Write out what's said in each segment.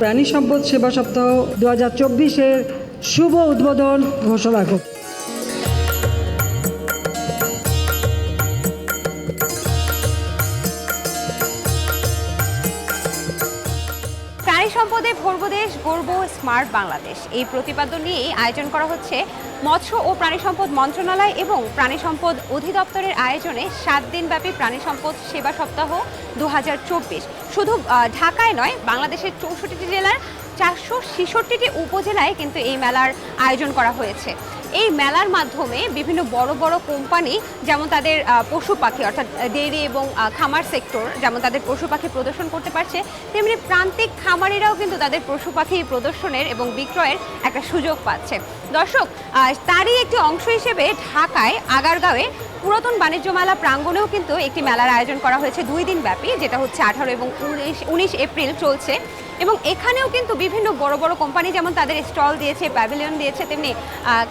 প্রাণী সম্পদ সেবা সপ্তাহ দু হাজার চব্বিশের শুভ উদ্বোধন ঘোষণা করছি। স্মার্ট বাংলাদেশ। এই প্রতিপাদ্য নিয়েই আয়োজন করা হচ্ছে মৎস্য ও প্রাণী সম্পদ মন্ত্রণালয় এবং প্রাণী সম্পদ অধিদপ্তরের আয়োজনে সাত দিনব্যাপী প্রাণী সম্পদ সেবা সপ্তাহ দু হাজার চব্বিশ। শুধু ঢাকায় নয়, বাংলাদেশের চৌষট্টিটি জেলার চারশো ছেষট্টিটি উপজেলায় কিন্তু এই মেলার আয়োজন করা হয়েছে। এই মেলার মাধ্যমে বিভিন্ন বড় বড় কোম্পানি যেমন তাদের পশু পাখি অর্থাৎ ডেইরি এবং খামার সেক্টর যেমন তাদের পশু পাখি প্রদর্শন করতে পারছে, তেমনি প্রান্তিক খামারিরাও কিন্তু তাদের পশু পাখি প্রদর্শনের এবং বিক্রয়ের একটা সুযোগ পাচ্ছে। দর্শক তারই একটি অংশ হিসেবে ঢাকায় আগারগাঁওয়ে পুরাতন বাণিজ্য মেলা প্রাঙ্গণেও কিন্তু একটি মেলার আয়োজন করা হয়েছে দুই দিন ব্যাপী যেটা হচ্ছে আঠারো এবং উনিশ উনিশ এপ্রিল চলছে। এবং এখানেও কিন্তু বিভিন্ন বড় বড় কোম্পানি যেমন তাদের স্টল দিয়েছে প্যাভিলিয়ন দিয়েছে, তেমনি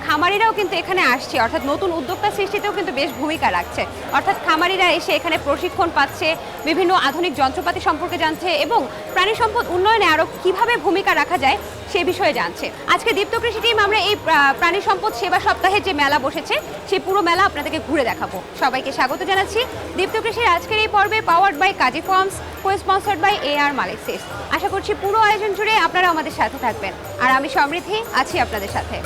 খামারিরাও কিন্তু এখানে আসছে। অর্থাৎ নতুন উদ্যোক্তা সৃষ্টিতেও কিন্তু বেশ ভূমিকা রাখছে। অর্থাৎ খামারিরা এসে এখানে প্রশিক্ষণ পাচ্ছে, বিভিন্ন আধুনিক যন্ত্রপাতি সম্পর্কে জানছে এবং প্রাণী সম্পদ উন্নয়নে আরও কীভাবে ভূমিকা রাখা যায় সে বিষয়ে জানছে। আজকে দীপ্ত কৃষি টিম আমরা এই প্রাণী সম্পদ সেবা সপ্তাহে যে মেলা বসেছে সেই পুরো মেলা আপনাদেরকে ঘুরে দেখাবো। সবাইকে স্বাগত জানাচ্ছি। দীপ্ত কৃষির আজকের এই পর্বে powered by Kazi farms co sponsored by A R মালিক্সিস আশা করছি পুরো আয়োজন জুড়ে আপনারা আমাদের সাথে থাকবেন। আর আমি সমৃদ্ধি আছি আপনাদের সাথে।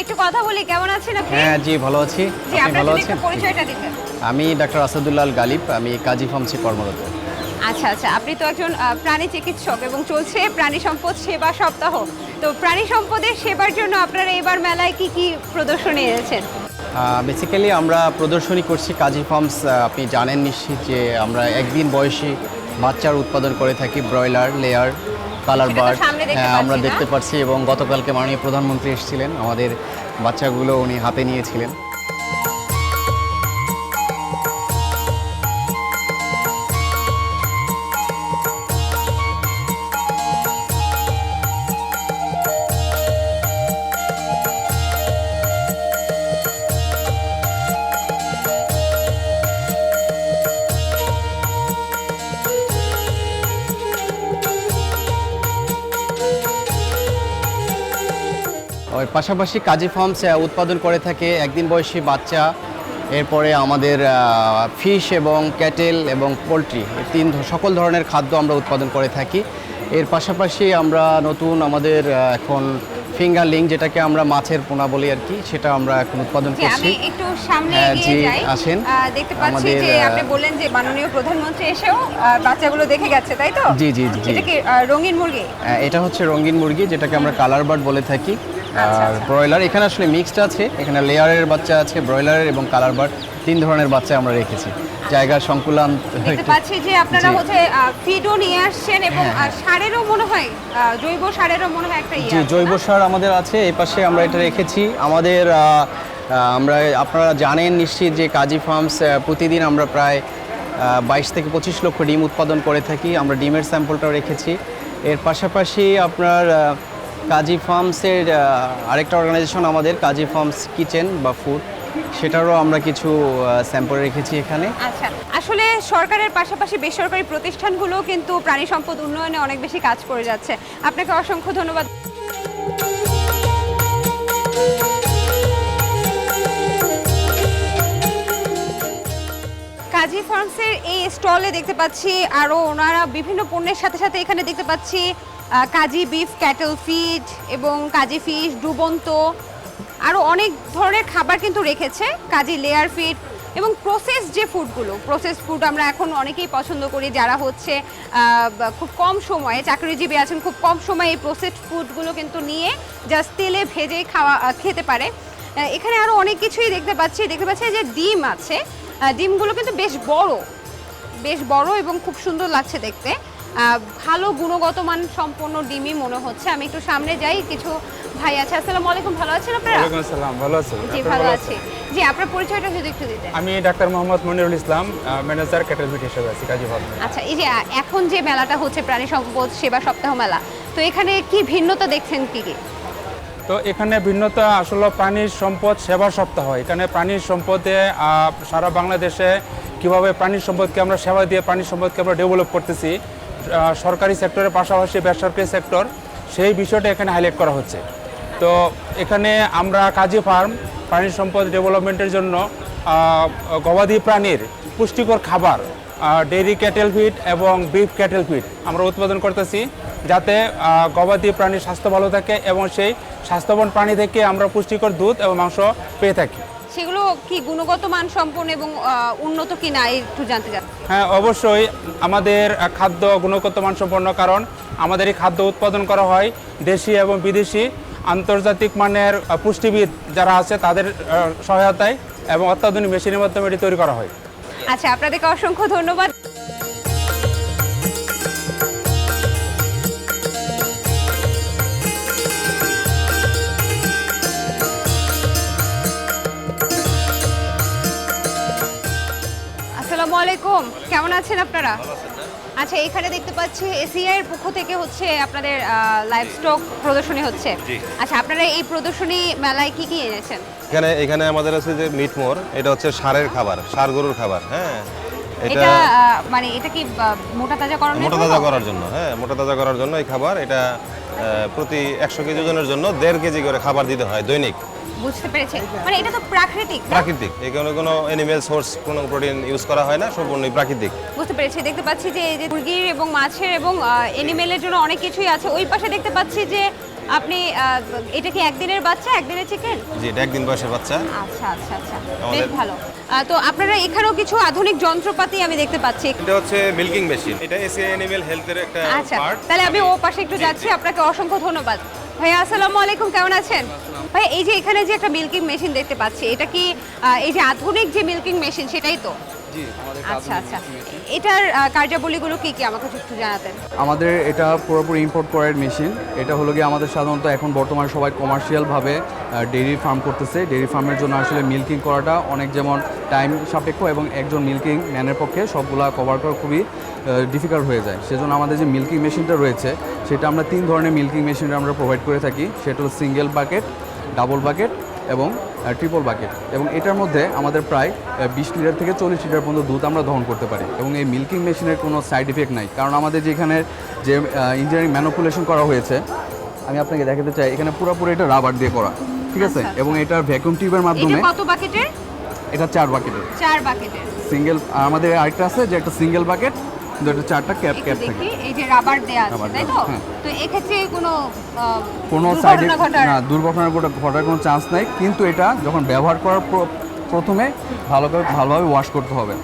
একটু কথা বলি কেমন আছেন আপনি? হ্যাঁ জি ভালো আছি। আপনি ভালো আছেন? পরিচয়টা দিতেন। আমি ডাক্তার আসাদুল্লাহ গালিব আমি কাজী ফার্মসি কর্মরত। আচ্ছা আচ্ছা আপনি তো একজন প্রাণী চিকিৎসক এবং চলছে প্রাণী সম্পদ সেবা সপ্তাহ। তো প্রাণী সম্পদের সেবার জন্য আপনারা এবার মেলায় কি কি প্রদর্শনী এনেছেন? বেসিক্যালি আমরা প্রদর্শনী করছি কাজী ফার্মস আপনি জানেন নিশ্চিত যে আমরা একদিন বয়সী বাচ্চার উৎপাদন করে থাকি ব্রয়লার লেয়ার কালার বার্ড হ্যাঁ আমরা দেখতে পাচ্ছি এবং গতকালকে মাননীয় প্রধানমন্ত্রী এসেছিলেন আমাদের বাচ্চাগুলো উনি হাতে নিয়েছিলেন। ওর পাশাপাশি কাজী ফার্মস উৎপাদন করে থাকে একদিন বয়সী বাচ্চা এরপরে আমাদের ফিশ এবং ক্যাটেল এবং পোলট্রি তিন সকল ধরনের খাদ্য আমরা উৎপাদন করে থাকি। এর পাশাপাশি আমরা নতুন আমাদের এখন ফিঙ্গার লিং যেটাকে আমরা মাছের পোনা বলি আর কি সেটা আমরা এখন উৎপাদন করছি। একটু সামনে হ্যাঁ, এগিয়ে যাই। আসেন। দেখতে পাচ্ছি যে আপনি যে মাননীয় প্রধানমন্ত্রী এসেও বাচ্চাগুলো দেখে গেছে তাই তো? জি, জি, জি। এটা কি রঙিন মুরগি? এটা হচ্ছে রঙিন মুরগি যেটাকে আমরা কালার বার্ড বলে থাকি। আর আচ্ছা। ব্রয়লার এখানে আসলে মিক্সড আছে এখানে লেয়ারের বাচ্চা আছে ব্রয়লারের এবং কালার বার্ড তিন ধরনের বাচ্চা আমরা রেখেছি। জায়গার সংকুলান দেখতে পাচ্ছি যে আপনারা হচ্ছে ফিডও নিয়ে আসছেন এবং হ্যাঁ, হ্যাঁ। সারেরও মনে হয় জৈব সারেরও মনে হয় একটা ইয়ে জি জৈব সার আমাদের আছে এই পাশে আমরা এটা রেখেছি। আমাদের আমরা আপনারা জানেন নিশ্চিত যে কাজী ফার্মস প্রতিদিন আমরা প্রায় বাইশ থেকে পঁচিশ লক্ষ ডিম উৎপাদন করে থাকি। আমরা ডিমের স্যাম্পলটাও রেখেছি। এর পাশাপাশি আপনার কাজী ফার্মসের আরেকটা অর্গানাইজেশন আমাদের, কাজী ফার্মস কিচেন বা ফুড। সেটারও আমরা কিছু স্যাম্পল রেখেছি এখানে। আচ্ছা আসলে সরকারের পাশাপাশি বেসরকারি প্রতিষ্ঠানগুলো কিন্তু প্রাণী সম্পদ উন্নয়নে অনেক বেশি কাজ করে যাচ্ছে। আপনাকে অসংখ্য ধন্যবাদ। কাজী ফার্মসের এই স্টলে দেখতে পাচ্ছি আরও ওনারা বিভিন্ন পণ্যের সাথে সাথে এখানে দেখতে পাচ্ছি কাজী বিফ, ক্যাটল ফিড এবং কাজী ফিশ, ডুবন্ত আরও অনেক ধরনের খাবার কিন্তু রেখেছে কাজী লেয়ার ফিড এবং প্রসেস যে ফুডগুলো প্রসেস ফুড আমরা এখন অনেকেই পছন্দ করি যারা হচ্ছে খুব কম সময়ে, চাকরিজীবী আছেন, খুব কম সময়ে এই প্রসেস ফুডগুলো কিন্তু নিয়ে জাস্ট তেলে ভেজে খাওয়া খেতে পারে। এখানে আরও অনেক কিছুই দেখতে পাচ্ছি। দেখতে পাচ্ছি যে ডিম আছে ডিমগুলো কিন্তু বেশ বড় বেশ বড় এবং খুব সুন্দর লাগছে দেখতে। ভালো গুণগত মান সম্পন্ন ডিমই মনে হচ্ছে। আমি একটু সামনে যাই কিছু ভাই আছে। আসসালামু আলাইকুম ভালো আছেন আপনারা? ওয়ালাইকুম আসসালাম ভালো আছেন জি ভালো আছি। জি আপনার পরিচয়টা যদি একটু দিতেন। আমি ডাক্তার মোহাম্মদ মনিরুল ইসলাম ম্যানেজার ক্যাটালবিট হিসেবে আছি কাজী ভবনে। আচ্ছা এই যে এখন যে মেলাটা হচ্ছে প্রাণী সম্পদ সেবা সপ্তাহ মেলা তো এখানে কি ভিন্নতা দেখছেন কি কি? তো এখানে ভিন্নতা আসলে প্রাণীর সম্পদ সেবা সপ্তাহ। এখানে প্রাণীর সম্পদে সারা বাংলাদেশে কীভাবে প্রাণীর সম্পদকে আমরা সেবা দিয়ে প্রাণীর সম্পদকে আমরা ডেভেলপ করতেছি সরকারি সেক্টরের পাশাপাশি বেসরকারি সেক্টর, সেই বিষয়টা এখানে হাইলাইট করা হচ্ছে। তো এখানে আমরা কাজী ফার্ম, প্রাণী সম্পদ ডেভেলপমেন্টের জন্য গবাদি প্রাণীর পুষ্টিকর খাবার ডেইরি ক্যাটেল ফিড এবং বিফ ক্যাটেল ফিড আমরা উৎপাদন করতেছি যাতে গবাদি প্রাণীর স্বাস্থ্য ভালো থাকে এবং সেই স্বাস্থ্যবান প্রাণী থেকে আমরা পুষ্টিকর দুধ এবং মাংস পেয়ে থাকি। সেগুলো কি গুণগত মান সম্পন্ন এবং উন্নত কি না একটু জানতে চাচ্ছি। হ্যাঁ অবশ্যই আমাদের খাদ্য গুণগত মানসম্পন্ন, কারণ আমাদের এই খাদ্য উৎপাদন করা হয় দেশি এবং বিদেশি আন্তর্জাতিক মানের পুষ্টিবিদ যারা আছে তাদের সহায়তায় এবং অত্যাধুনিক মেশিনের মাধ্যমে এটি তৈরি করা হয়। আচ্ছা আপনাদেরকে অসংখ্য ধন্যবাদ। আলাইকুম। কেমন আছেন আপনারা? আচ্ছা এখানে দেখতে পাচ্ছি এসিআই এর পক্ষ থেকে হচ্ছে আপনাদের লাইভ স্টক প্রদর্শনী হচ্ছে। আচ্ছা আপনারা এই প্রদর্শনী মেলায় কি কি এনেছেন? এখানে এখানে আমাদের আছে যে মিট মোর এটা হচ্ছে সারের খাবার সার গরুর খাবার হ্যাঁ। এটা মানে এটা কি মোটা তাজা করানোর মোটা তাজা করার জন্য হ্যাঁ মোটা তাজা করার জন্য এই খাবার। এটা প্রতি একশো কেজি ওজনের জন্য দেড় কেজি করে খাবার দিতে হয় দৈনিক। বুঝতে পেরেছি। মানে এটা তো প্রাকৃতিক প্রাকৃতিক। এখানে কোনো অ্যানিমেল সোর্স কোনো প্রোটিন ইউজ করা হয় না সম্পূর্ণই প্রাকৃতিক। বুঝতে পেরেছি। দেখতে পাচ্ছি যে এই যে মুরগির এবং মাছের এবং এনিমেলের জন্য অনেক কিছুই আছে। ওই পাশে দেখতে পাচ্ছি যে আপনি এটা কি একদিনের বাচ্চা একদিনের চিকেন জি এটা একদিন বয়সের বাচ্চা। আচ্ছা আচ্ছা আচ্ছা। বেশ ভালো। তো আপনারা এখানেও কিছু আধুনিক যন্ত্রপাতি আমি দেখতে পাচ্ছি। এটা হচ্ছে মিল্কিং মেশিন। এটা এসিআই অ্যানিমেল হেলথের একটা আচ্ছা পার্ট তাহলে আমি ও পাশে একটু যাচ্ছি আপনাকে অসংখ্য ধন্যবাদ। ভাইয়া আসসালামু আলাইকুম কেমন আছেন? ভাই এই যে এখানে যে একটা মিল্কিং মেশিন দেখতে পাচ্ছি এটা কি এই যে আধুনিক যে মিল্কিং মেশিন সেটাই তো? আচ্ছা আচ্ছা। এটার কার্যাবলীগুলো কি কি? আমাকে একটু জানাতেন। আমাদের এটা পুরোপুরি ইম্পোর্ট করার মেশিন এটা হলো গিয়ে আমাদের সাধারণত এখন বর্তমানে সবাই কমার্শিয়ালভাবে ডেইরি ফার্ম করতেছে। ডেইরি ফার্মের জন্য আসলে মিল্কিং করাটা অনেক যেমন টাইম সাপেক্ষ এবং একজন মিল্কিং ম্যানের পক্ষে সবগুলা কভার করা খুবই ডিফিকাল্ট হয়ে যায়। সেজন্য আমাদের যে মিল্কিং মেশিনটা রয়েছে সেটা আমরা তিন ধরনের মিল্কিং মেশিন আমরা প্রোভাইড করে থাকি। সেটা হলো সিঙ্গেল বাকেট ডাবল বাকেট এবং ট্রিপল বাকেট এবং এটার মধ্যে আমাদের প্রায় বিশ লিটার থেকে চল্লিশ লিটার পর্যন্ত দুধ আমরা দহন করতে পারি। এবং এই মিল্কিং মেশিনের কোনো সাইড ইফেক্ট নাই। কারণ আমাদের যেখানে যে ইঞ্জিনিয়ারিং ম্যানুপুলেশন করা হয়েছে আমি আপনাকে দেখাতে চাই এখানে পুরোপুরি এটা রাবার দিয়ে করা। ঠিক আছে? আচ্ছা, এবং এটার ভ্যাকুম টিউবের মাধ্যমে কত বাকেটের এটা চার বাকেটের চার বাকেটের সিঙ্গেল আমাদের আরেকটা আছে যে একটা সিঙ্গেল বাকেট এটা চারটা ক্যাপ ক্যাপ থাকে। এই যে রাবার দেয়া আছে তাই তো? তো এই ক্ষেত্রে কোনো কোনো সাইডে না দুর্ঘটনার কোনো ঘটার কোনো চান্স নাই কিন্তু এটা যখন ব্যবহার করার প্র- প্রথমে ভালোভাবে ভালোভাবে ওয়াশ করতে হবে।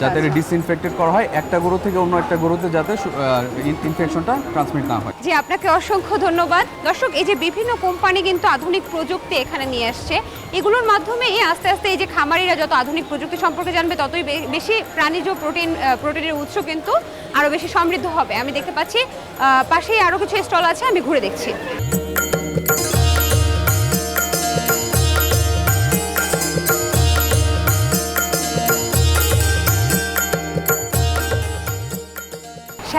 যাতে আচ্ছা। ডিসইনফেক্টেড করা হয় একটা গরু থেকে অন্য একটা গরুতে যাতে ইনফেকশনটা ট্রান্সমিট না হয়। জি আপনাকে অসংখ্য ধন্যবাদ। দর্শক এই যে বিভিন্ন কোম্পানি কিন্তু আধুনিক প্রযুক্তি এখানে নিয়ে আসছে। এগুলোর মাধ্যমে এই আস্তে আস্তে এই যে খামারিরা যত আধুনিক প্রযুক্তি সম্পর্কে জানবে ততই বেশি প্রাণীজ প্রোটিন প্রোটিনের উৎস কিন্তু আরও বেশি সমৃদ্ধ হবে। আমি দেখতে পাচ্ছি পাশেই আরও কিছু স্টল আছে আমি ঘুরে দেখছি।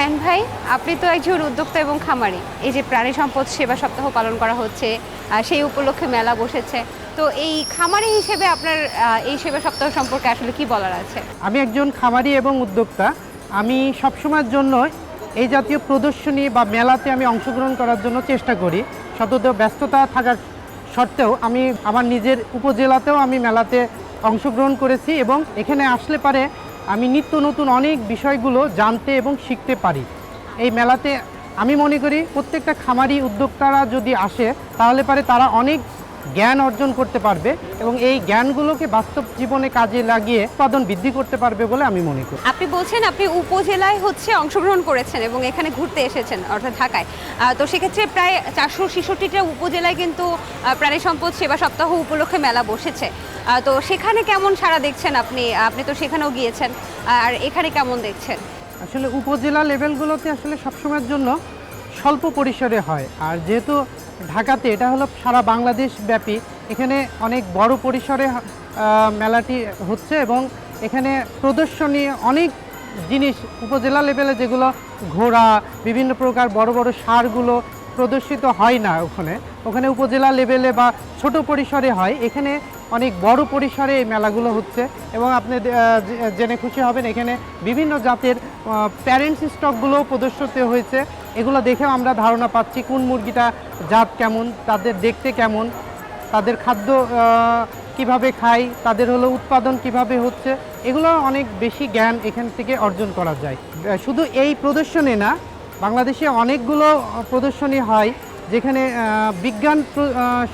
শাহিন ভাই, আপনি তো একজন উদ্যোক্তা এবং খামারি। এই যে প্রাণী সম্পদ সেবা সপ্তাহ পালন করা হচ্ছে সেই উপলক্ষে মেলা বসেছে। তো এই খামারি হিসেবে আপনার এই সেবা সপ্তাহ সম্পর্কে আসলে কি বলার আছে? আমি একজন খামারি এবং উদ্যোক্তা। আমি সবসময়ের জন্য এই জাতীয় প্রদর্শনী বা মেলাতে আমি অংশগ্রহণ করার জন্য চেষ্টা করি। সতত ব্যস্ততা থাকার সত্ত্বেও আমি আমার নিজের উপজেলাতেও আমি মেলাতে অংশগ্রহণ করেছি এবং এখানে আসলে পারে আমি নিত্য নতুন অনেক বিষয়গুলো জানতে এবং শিখতে পারি। এই মেলাতে আমি মনে করি প্রত্যেকটা খামারি উদ্যোক্তারা যদি আসে, তাহলে পারে তারা অনেক জ্ঞান অর্জন করতে পারবে এবং এই জ্ঞানগুলোকে বাস্তব জীবনে কাজে লাগিয়ে উৎপাদন বৃদ্ধি করতে পারবে বলে আমি মনে করি। আপনি বলছেন আপনি উপজেলায় হচ্ছে অংশগ্রহণ করেছেন এবং এখানে ঘুরতে এসেছেন অর্থাৎ ঢাকায়। তো সেক্ষেত্রে প্রায় চারশো ছেষট্টিটা উপজেলায় কিন্তু প্রাণী সম্পদ সেবা সপ্তাহ উপলক্ষে মেলা বসেছে। তো সেখানে কেমন সারা দেখছেন আপনি? আপনি তো সেখানেও গিয়েছেন আর এখানে কেমন দেখছেন? আসলে উপজেলা লেভেলগুলোতে আসলে সবসময়ের জন্য স্বল্প পরিসরে হয়। আর যেহেতু ঢাকাতে এটা হলো সারা বাংলাদেশ ব্যাপী, এখানে অনেক বড় পরিসরে মেলাটি হচ্ছে এবং এখানে প্রদর্শনী অনেক জিনিস উপজেলা লেভেলে যেগুলো ঘোড়া, বিভিন্ন প্রকার বড় বড় সারগুলো প্রদর্শিত হয় না ওখানে। ওখানে উপজেলা লেভেলে বা ছোট পরিসরে হয়, এখানে অনেক বড় পরিসরে এই মেলাগুলো হচ্ছে এবং আপনি জেনে খুশি হবেন এখানে বিভিন্ন জাতের প্যারেন্টস স্টকগুলোও প্রদর্শিত হয়েছে। এগুলো দেখেও আমরা ধারণা পাচ্ছি কোন মুরগিটা জাত কেমন, তাদের দেখতে কেমন, তাদের খাদ্য কীভাবে খায় তাদের হলো উৎপাদন কীভাবে হচ্ছে, এগুলো অনেক বেশি জ্ঞান এখান থেকে অর্জন করা যায়। শুধু এই প্রদর্শনী না, বাংলাদেশে অনেকগুলো প্রদর্শনী হয় যেখানে বিজ্ঞান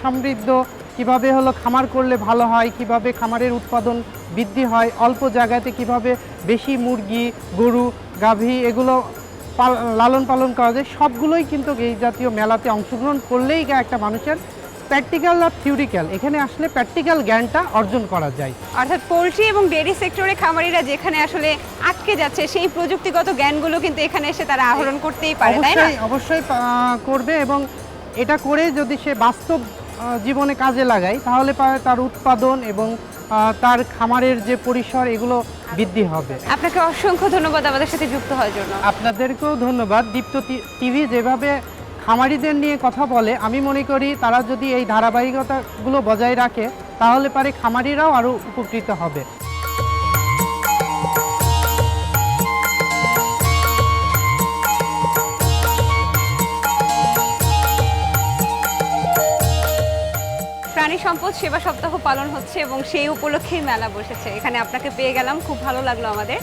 সমৃদ্ধ, কীভাবে হলো খামার করলে ভালো হয়, কীভাবে খামারের উৎপাদন বৃদ্ধি হয়, অল্প জায়গাতে কীভাবে বেশি মুরগি, গরু, গাভী, এগুলো লালন পালন করা যায়। সবগুলোই কিন্তু এই জাতীয় মেলাতে অংশগ্রহণ করলেই একটা মানুষের প্র্যাকটিক্যাল আর থিওরিক্যাল। এখানে আসলে প্র্যাকটিক্যাল জ্ঞানটা অর্জন করা যায়। অর্থাৎ পোলট্রি এবং ডেয়ারি সেক্টরে খামারিরা যেখানে আসলে আটকে যাচ্ছে সেই প্রযুক্তিগত জ্ঞানগুলো কিন্তু এখানে এসে তারা আহরণ করতেই পারে তাই না? অবশ্যই অবশ্যই করবে এবং এটা করে যদি সে বাস্তব জীবনে কাজে লাগায় তাহলে তার উৎপাদন এবং তার খামারের যে পরিসর এগুলো বৃদ্ধি হবে। আপনাকে অসংখ্য ধন্যবাদ আমাদের সাথে যুক্ত হওয়ার জন্য। আপনাদেরকেও ধন্যবাদ। দীপ্ত টিভি যেভাবে খামারিদের নিয়ে কথা বলে আমি মনে করি তারা যদি এই ধারাবাহিকতাগুলো বজায় রাখে তাহলে পারে খামারিরাও আরও উপকৃত হবে। প্রাণী সম্পদ সেবা সপ্তাহ পালন হচ্ছে এবং সেই উপলক্ষেই মেলা বসেছে। এখানে আপনাকে পেয়ে গেলাম, খুব ভালো লাগল আমাদের।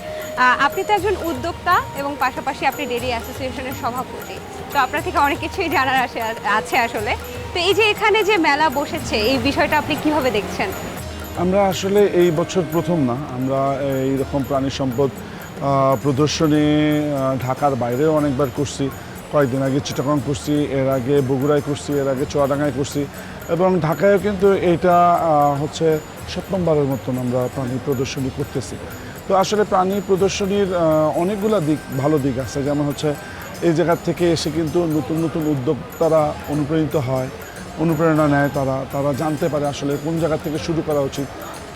আপনি তো একজন উদ্যোক্তা এবং পাশাপাশি আপনি ডেরি অ্যাসোসিয়েশনের সভাপতি। তো আপনার থেকে অনেক কিছুই জানার আসে, আছে আসলে। তো এই যে এখানে যে মেলা বসেছে, এই বিষয়টা আপনি কীভাবে দেখছেন? আমরা আসলে এই বছর প্রথম না। আমরা এই রকম প্রাণী সম্পদ প্রদর্শনী ঢাকার বাইরেও অনেকবার করছি। কয়েকদিন আগে চিটাগং করছি, এর আগে বগুড়ায় করছি, এর আগে চুয়াডাঙ্গায় করছি। এবং ঢাকায়ও কিন্তু এটা হচ্ছে সপ্তমবারের মতন আমরা প্রাণী প্রদর্শনী করতেছি। তো আসলে প্রাণী প্রদর্শনীর অনেকগুলা দিক, ভালো দিক আছে। যেমন হচ্ছে এই জায়গার থেকে এসে কিন্তু নতুন নতুন উদ্যোক্তারা অনুপ্রাণিত হয়, অনুপ্রেরণা নেয় তারা তারা জানতে পারে আসলে কোন জায়গা থেকে শুরু করা উচিত,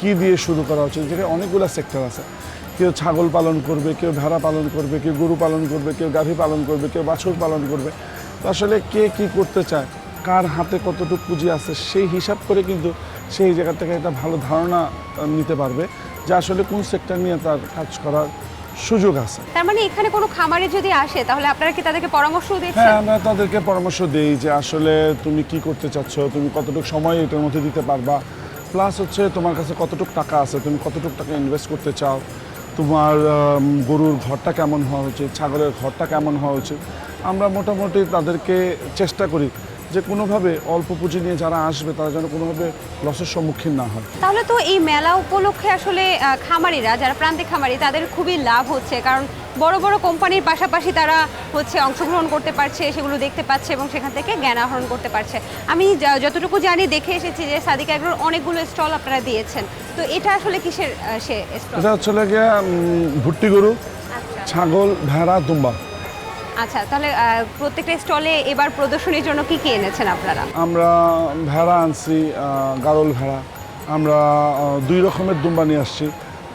কি দিয়ে শুরু করা উচিত যেখানে অনেকগুলো সেক্টর আছে। কেউ ছাগল পালন করবে, কেউ ভেড়া পালন করবে, কেউ গরু পালন করবে, কেউ গাভী পালন করবে, কেউ বাছুর পালন করবে। তো আসলে কে কি করতে চায় কার হাতে কতটুকু পুঁজি আছে সেই হিসাব করে কিন্তু সেই জায়গা থেকে একটা ভালো ধারণা নিতে পারবে যে আসলে কোন সেক্টর নিয়ে তার কাজ করার সুযোগ আছে। তার মানে এখানে কোনো খামারে যদি আসে তাহলে আপনারা কি তাদেরকে পরামর্শ হ্যাঁ আমরা তাদেরকে পরামর্শ দেই যে আসলে তুমি কি করতে চাচ্ছ তুমি কতটুকু সময় এটার মধ্যে দিতে পারবা প্লাস হচ্ছে তোমার কাছে কতটুকু টাকা আছে তুমি কতটুকু টাকা ইনভেস্ট করতে চাও তোমার গরুর ঘরটা কেমন হওয়া উচিত ছাগলের ঘরটা কেমন হওয়া উচিত আমরা মোটামুটি তাদেরকে চেষ্টা করি যে কোনোভাবে অল্প পুঁজি নিয়ে যারা আসবে তারা যেন কোনোভাবে লসের সম্মুখীন না হয়। তাহলে তো এই মেলা উপলক্ষে আসলে খামারিরা যারা প্রান্তিক খামারি তাদের খুবই লাভ হচ্ছে। কারণ বড় বড় কোম্পানির পাশাপাশি তারা হচ্ছে অংশগ্রহণ করতে পারছে সেগুলো দেখতে পাচ্ছে এবং সেখান থেকে জ্ঞান আহরণ করতে পারছে। আমি যতটুকু জানি দেখে এসেছি যে সাদিক এগ্রোর অনেকগুলো স্টল আপনারা দিয়েছেন। তো এটা আসলে কিসের সে এটা হচ্ছে গিয়ে ভুট্টি গরু ছাগল ভেড়া দুম্বা। আচ্ছা তাহলে প্রত্যেকটা স্টলে এবার প্রদর্শনীর জন্য কি কি এনেছেন আপনারা? আমরা ভেড়া আনছি গারল ভেড়া। আমরা দুই রকমের দুম্বা নিয়ে আসছি।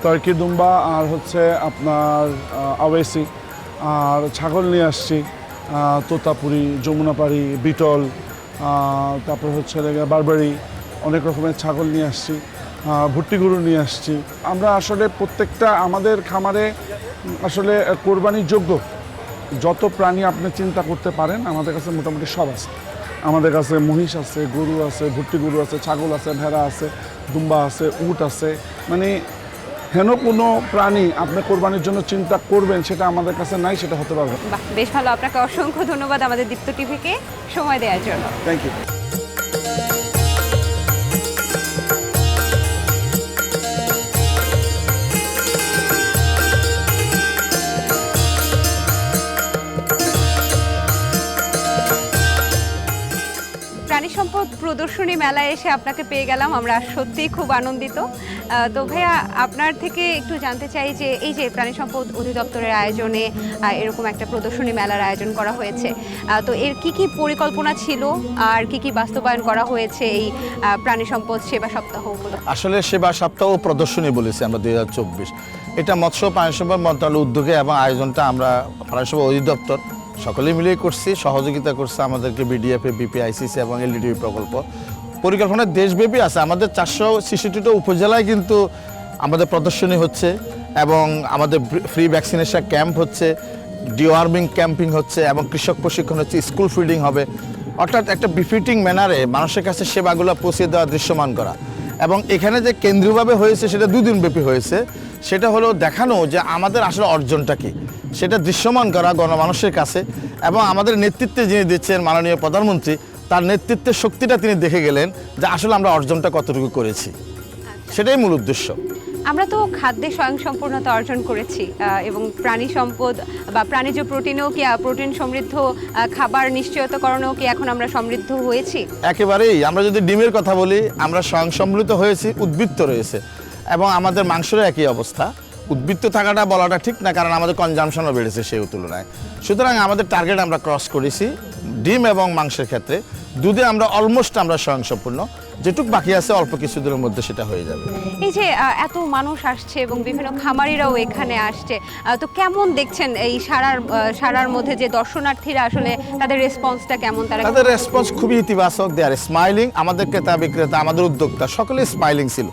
টার্কি দুম্বা আর হচ্ছে আপনার আওয়েসি। আর ছাগল নিয়ে আসছি তোতাপুরি, যমুনাপাড়ি, বিটল তারপর হচ্ছে বারবারি, অনেক রকমের ছাগল নিয়ে আসছি ভুট্টি গরু নিয়ে আসছি। আমরা আসলে প্রত্যেকটা আমাদের খামারে আসলে কোরবানির যোগ্য। যত প্রাণী আপনি চিন্তা করতে পারেন আমাদের কাছে মোটামুটি সব আছে। আমাদের কাছে মহিষ আছে গরু আছে ভুট্টি গরু আছে ছাগল আছে ভেড়া আছে দুম্বা আছে উট আছে। মানে হেন কোনো প্রাণী আপনি কোরবানির জন্য চিন্তা করবেন সেটা আমাদের কাছে নাই সেটা হতে পারবে বেশ ভালো। আপনাকে অসংখ্য ধন্যবাদ আমাদের দীপ্ত টিভিকে সময় দেওয়ার জন্য। থ্যাংক ইউ প্রদর্শনী মেলায় এসে আপনাকে পেয়ে গেলাম। আমরা সত্যিই খুব আনন্দিত। তো ভাইয়া, আপনার থেকে একটু জানতে চাই যে এই যে প্রাণী সম্পদ অধিদপ্তরের আয়োজনে এরকম একটা প্রদর্শনী মেলার আয়োজন করা হয়েছে। তো এর কি কি পরিকল্পনা ছিল? আর কি কি বাস্তবায়ন করা হয়েছে এই প্রাণী সম্পদ সেবা সপ্তাহ আসলে সেবা সপ্তাহ প্রদর্শনী বলেছি আমরা দুই হাজার চব্বিশ। এটা মৎস্য, প্রাণী সম্পদ মন্ত্রণালয় উদ্যোগে এবং আয়োজনটা আমরা প্রাণী সম্পদ অধিদপ্তর সকলে মিলিয়ে করছি, সহযোগিতা করছে আমাদেরকে বিডিএফ বিপিআইসিসি এবং এলডিডি প্রকল্প। পরিকল্পনা দেশব্যাপী আছে, আমাদের চারশো ছেষট্টিটা উপজেলায় কিন্তু আমাদের প্রদর্শনী হচ্ছে এবং আমাদের ফ্রি ভ্যাকসিনেশন ক্যাম্প হচ্ছে ডিওয়ার্মিং ক্যাম্পিং হচ্ছে এবং কৃষক প্রশিক্ষণ হচ্ছে স্কুল ফিল্ডিং হবে। অর্থাৎ একটা বিফিটিং ম্যানারে মানুষের কাছে সেবাগুলো পৌঁছে দেওয়া দৃশ্যমান করা। এবং এখানে যে কেন্দ্রীয়ভাবে হয়েছে সেটা দুদিন ব্যাপী হয়েছে। সেটা হলো দেখানো যে আমাদের আসলে অর্জনটা কী। সেটা দৃশ্যমান করা গণমানুষের কাছে এবং আমাদের নেতৃত্বে যিনি দিচ্ছেন মাননীয় প্রধানমন্ত্রী তার নেতৃত্বের শক্তিটা তিনি দেখে গেলেন যে আসলে আমরা অর্জনটা কতটুকু করেছি। সেটাই মূল উদ্দেশ্য। আমরা তো খাদ্যে স্বয়ংসম্পূর্ণতা অর্জন করেছি এবং প্রাণী সম্পদ বা প্রাণীজ প্রোটিনেও কি প্রোটিন সমৃদ্ধ খাবার নিশ্চয়তাকরণেও কি এখন আমরা সমৃদ্ধ হয়েছি? একেবারেই। আমরা যদি ডিমের কথা বলি, আমরা স্বয়ংসম্পৃত হয়েছি, উদ্বৃত্ত রয়েছে, এবং আমাদের মাংসেরও একই অবস্থা। উদ্বৃত্ত থাকাটা বলাটা ঠিক না কারণ আমাদের কনজামশনও বেড়েছে সেই তুলনায়। সুতরাং আমাদের টার্গেট আমরা ক্রস করেছি ডিম এবং মাংসের ক্ষেত্রে। দুধে আমরা অলমোস্ট আমরা স্বয়ংসম্পূর্ণ। যেটুক বাকি আছে অল্প কিছুদিনের মধ্যে সেটা হয়ে যাবে। এই যে এত মানুষ আসছে এবং বিভিন্ন খামারিরাও এখানে আসছে তো কেমন দেখছেন এই সারার সারার মধ্যে যে দর্শনার্থীরা আসলে তাদের রেসপন্সটা কেমন? তারা তাদের রেসপন্স খুবই ইতিবাচক। দে আর স্মাইলিং আমাদের ক্রেতা বিক্রেতা আমাদের উদ্যোক্তা সকলেই স্মাইলিং ছিল।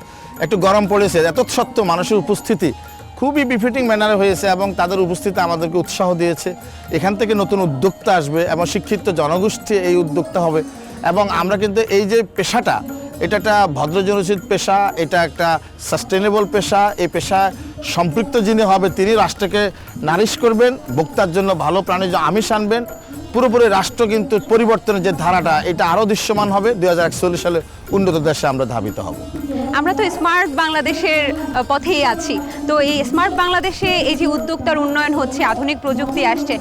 একটু গরম পড়েছে এত সত্য মানুষের উপস্থিতি। খুবই বিফিটিং ম্যানারে হয়েছে এবং তাদের উপস্থিতি আমাদেরকে উৎসাহ দিয়েছে। এখান থেকে নতুন উদ্যোক্তা আসবে এবং শিক্ষিত জনগোষ্ঠী এই উদ্যোক্তা হবে। এবং আমরা কিন্তু এই যে পেশাটা, এটা একটা ভদ্রজনচিত পেশা, এটা একটা সাস্টেনেবল পেশা, এই পেশায় সম্পৃক্ত যিনি হবে তিনি রাষ্ট্রকে নারিশ করবেন বক্তার জন্য ভালো প্রাণীজ আমিষ আনবেন। পুরোপুরি রাষ্ট্র কিন্তু পরিবর্তনের যে ধারাটা এটা আরও দৃশ্যমান হবে। দুই সালে উন্নত দেশে আমরা ধাবিত হব। আমরা তো স্মার্ট বাংলাদেশের পথেই আছি। তো এই স্মার্ট বাংলাদেশে এই যে উদ্যোক্তার উন্নয়ন হচ্ছে আধুনিক প্রযুক্তি আসছে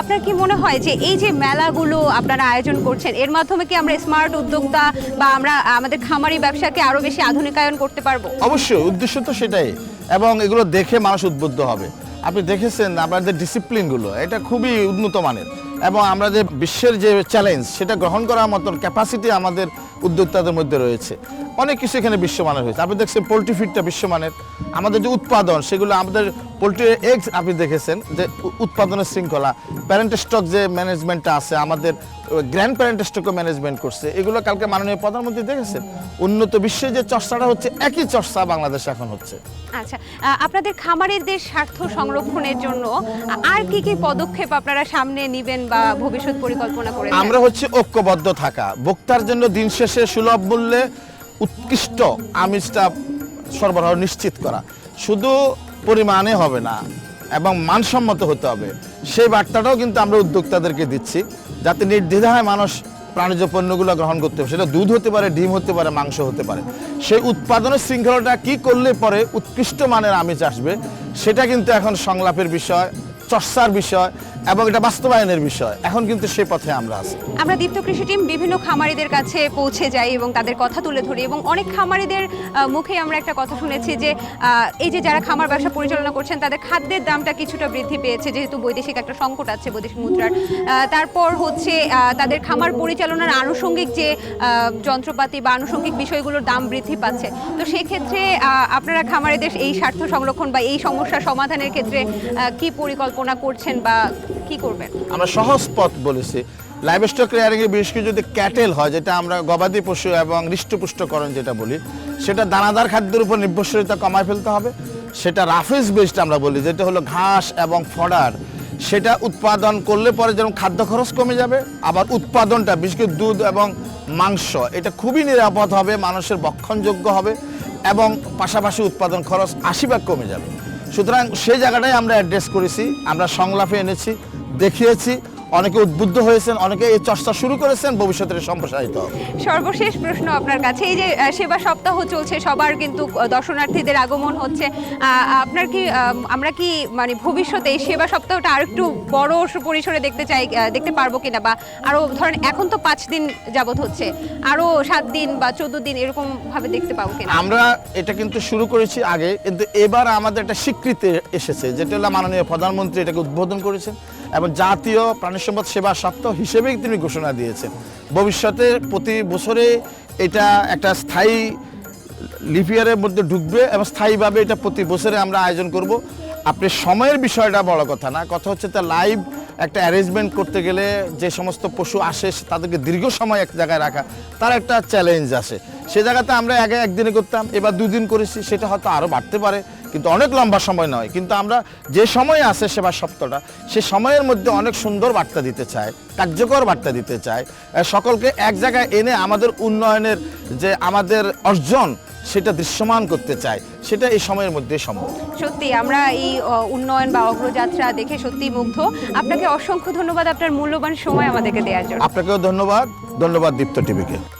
আপনার কি মনে হয় যে এই যে মেলাগুলো আপনারা আয়োজন করছেন এর মাধ্যমে কি আমরা স্মার্ট উদ্যোক্তা বা আমরা আমাদের খামারি ব্যবসাকে আরও বেশি আধুনিকায়ন করতে পারব? অবশ্যই উদ্দেশ্য তো সেটাই। এবং এগুলো দেখে মানুষ উদ্বুদ্ধ হবে। আপনি দেখেছেন আপনাদের ডিসিপ্লিনগুলো এটা খুবই উন্নত মানের। এবং আমরা যে বিশ্বের যে চ্যালেঞ্জ সেটা গ্রহণ করার মতন ক্যাপাসিটি আমাদের উদ্যোক্তাদের মধ্যে রয়েছে। অনেক কিছু এখানে বিশ্বমানের হয়েছে। আপনি দেখছেন পোলট্রি ফিডটা বিশ্বমানের। আমাদের যে উৎপাদন, সেগুলো আমাদের পোলট্রি এগস আপনি দেখেছেন যে উৎপাদনের শৃঙ্খলা প্যারেন্ট স্টক যে ম্যানেজমেন্টটা আছে আমাদের গ্র্যান্ড প্যারেন্ট স্টকও ম্যানেজমেন্ট করছে এগুলো কালকে মাননীয় প্রধানমন্ত্রী দেখেছেন? উন্নত বিশ্বে যে চর্চাটা হচ্ছে একই চর্চা বাংলাদেশে এখন হচ্ছে। আচ্ছা আপনাদের খামারিদের স্বার্থ সংরক্ষণের জন্য আর কি কি পদক্ষেপ আপনারা সামনে নেবেন বা ভবিষ্যৎ পরিকল্পনা করে আমরা হচ্ছে ঐক্যবদ্ধ থাকা বক্তার জন্য দিন শেষে সুলভ মূল্যে উৎকৃষ্ট আমিষটা সরবরাহ নিশ্চিত করা। শুধু পরিমাণে হবে না এবং মানসম্মত হতে হবে। সেই বার্তাটাও কিন্তু আমরা উদ্যোক্তাদেরকে দিচ্ছি যাতে নির্দ্বিধায় মানুষ প্রাণীজ পণ্যগুলো গ্রহণ করতে হবে সেটা দুধ হতে পারে, ডিম হতে পারে, মাংস হতে পারে। সেই উৎপাদনের শৃঙ্খলাটা কি করলে পরে উৎকৃষ্ট মানের আমিষ আসবে, সেটা কিন্তু এখন সংলাপের বিষয়, চর্চার বিষয় এবং এটা বাস্তবায়নের বিষয়। এখন কিন্তু সেই পথে আমরা আছি। আমরা দীপ্ত কৃষি টিম বিভিন্ন খামারিদের কাছে পৌঁছে যাই এবং তাদের কথা তুলে ধরি এবং অনেক খামারিদের মুখে আমরা একটা কথা শুনেছি যে এই যে যারা খামার ব্যবসা পরিচালনা করছেন, তাদের খাদ্যের দামটা কিছুটা বৃদ্ধি পেয়েছে, যেহেতু বৈদেশিক একটা সংকট আছে বৈদেশিক মুদ্রার। তারপর হচ্ছে তাদের খামার পরিচালনার আনুষঙ্গিক যে যন্ত্রপাতি বা আনুষঙ্গিক বিষয়গুলোর দাম বৃদ্ধি পাচ্ছে। তো সেক্ষেত্রে আপনারা খামারিদের এই স্বার্থ সংরক্ষণ বা এই সমস্যা সমাধানের ক্ষেত্রে কি পরিকল্পনা করছেন বা কি করবেন? আমরা সহজ পথ বলেছি। লাইভ স্টক রেয়ারিংয়ে বিশেষ করে যদি ক্যাটেল হয়, যেটা আমরা গবাদি পশু এবং হৃষ্টপুষ্টকরণ যেটা বলি, সেটা দানাদার খাদ্যের উপর নির্ভরশীলতা কমায় ফেলতে হবে। সেটা রাফেজ বেসড আমরা বলি, যেটা হলো ঘাস এবং ফডার। সেটা উৎপাদন করলে পরে যেমন খাদ্য খরচ কমে যাবে, আবার উৎপাদনটা, বিশেষ করে দুধ এবং মাংস, এটা খুবই নিরাপদ হবে, মানুষের বক্ষণযোগ্য হবে, এবং পাশাপাশি উৎপাদন খরচ আশি ভাগ কমে যাবে। সুতরাং সেই জায়গাটাই আমরা অ্যাড্রেস করেছি আমরা সংলাপে এনেছি দেখিয়েছি। অনেকে উদ্বুদ্ধ হয়েছেন অনেকে এই চর্চা শুরু করেছেন ভবিষ্যতে সম্প্রসারিত। সর্বশেষ প্রশ্ন আপনার কাছে এই যে সেবা সপ্তাহ চলছে সবার কিন্তু দর্শনার্থীদের আগমন হচ্ছে আপনার কি আমরা কি মানে ভবিষ্যতে এই সেবা সপ্তাহটা আরেকটু বড় পরিসরে দেখতে চাই দেখতে পারব কিনা? বা আরও ধরেন এখন তো পাঁচ দিন যাবত হচ্ছে আরও সাত দিন বা চোদ্দ দিন এরকম ভাবে দেখতে পাবো কিনা? আমরা এটা কিন্তু শুরু করেছি আগে কিন্তু এবার আমাদের একটা স্বীকৃতি এসেছে যেটা হলো মাননীয় প্রধানমন্ত্রী এটাকে উদ্বোধন করেছেন। এবং জাতীয় প্রাণী সম্পদ সেবা সপ্তাহ হিসেবেই তিনি ঘোষণা দিয়েছেন। ভবিষ্যতে প্রতি বছরে এটা একটা স্থায়ী লিপিয়ারের মধ্যে ঢুকবে এবং স্থায়ীভাবে এটা প্রতি বছরে আমরা আয়োজন করব। আপনি সময়ের বিষয়টা বড় কথা না, কথা হচ্ছে তা লাইভ একটা অ্যারেঞ্জমেন্ট করতে গেলে যে সমস্ত পশু আসে তাদেরকে দীর্ঘ সময় এক জায়গায় রাখা, তার একটা চ্যালেঞ্জ আসে। সে জায়গাতে আমরা আগে একদিনে করতাম, এবার দুদিন করেছি, সেটা হয়তো আরও বাড়তে পারে। কিন্তু অনেক লম্বা সময় নয় কিন্তু আমরা যে সময় আছে সেবা সপ্তাহটা সে সময়ের মধ্যে অনেক সুন্দর বার্তা দিতে চাই কার্যকর বার্তা দিতে চাই আহ, সকলকে এক জায়গায় এনে আমাদের উন্নয়নের যে আমাদের অর্জন সেটা দৃশ্যমান করতে চাই সেটা এই সময়ের মধ্যে সম্ভব। সত্যি আমরা এই উন্নয়ন বা অগ্রযাত্রা দেখে সত্যি মুগ্ধ। আপনাকে অসংখ্য ধন্যবাদ আপনার মূল্যবান সময় আমাদেরকে দেওয়ার জন্য। আপনাকেও ধন্যবাদ। ধন্যবাদ দীপ্ত টিভিকে।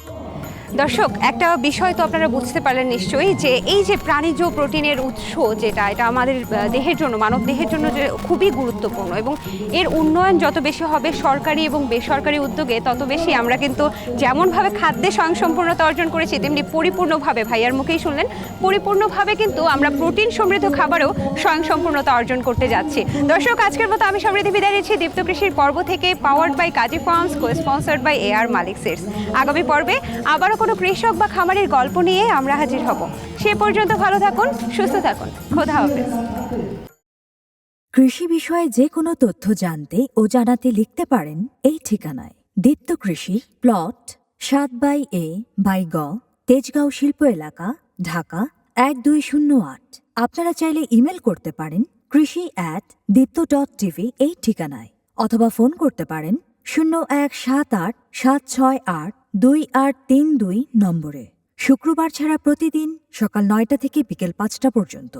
দর্শক, একটা বিষয় তো আপনারা বুঝতে পারলেন নিশ্চয়ই যে এই যে প্রাণীজ প্রোটিনের উৎস যেটা, এটা আমাদের দেহের জন্য, মানব দেহের জন্য যে খুবই গুরুত্বপূর্ণ এবং এর উন্নয়ন যত বেশি হবে সরকারি এবং বেসরকারি উদ্যোগে, তত বেশি আমরা কিন্তু যেমনভাবে খাদ্যে স্বয়ংসম্পূর্ণতা অর্জন করেছি, তেমনি পরিপূর্ণভাবে, ভাইয়ার মুখেই শুনলেন, পরিপূর্ণভাবে কিন্তু আমরা প্রোটিন সমৃদ্ধ খাবারেও স্বয়ংসম্পূর্ণতা অর্জন করতে যাচ্ছি। দর্শক, আজকের মতো আমি সমৃদ্ধি বিদায় নিচ্ছি। দীপ্ত কৃষির পর্ব থেকে powered by Kazi farms co sponsored by A R Malik seeds আগামী পর্বে আবারও কোনো কৃষক বা খামারের গল্প নিয়ে আমরা হাজির হব। সে পর্যন্ত ভালো থাকুন, সুস্থ থাকুন। খোদা হাফেজ। কৃষি বিষয়ে যে কোনো তথ্য জানতে ও জানাতে লিখতে পারেন এই ঠিকানায়। দীপ্ত কৃষি, প্লট, সাত বাই এ, বাই গ, তেজগাঁও শিল্প এলাকা, ঢাকা, এক দুই শূন্য আট। আপনারা চাইলে ইমেল করতে পারেন কৃষি অ্যাট দীপ্ত ডট টিভি এই ঠিকানায়। অথবা ফোন করতে পারেন শূন্য এক সাত আট সাত ছয় আট দুই আট তিন দুই নম্বরে। শুক্রবার ছাড়া প্রতিদিন সকাল নয়টা থেকে বিকেল পাঁচটা পর্যন্ত।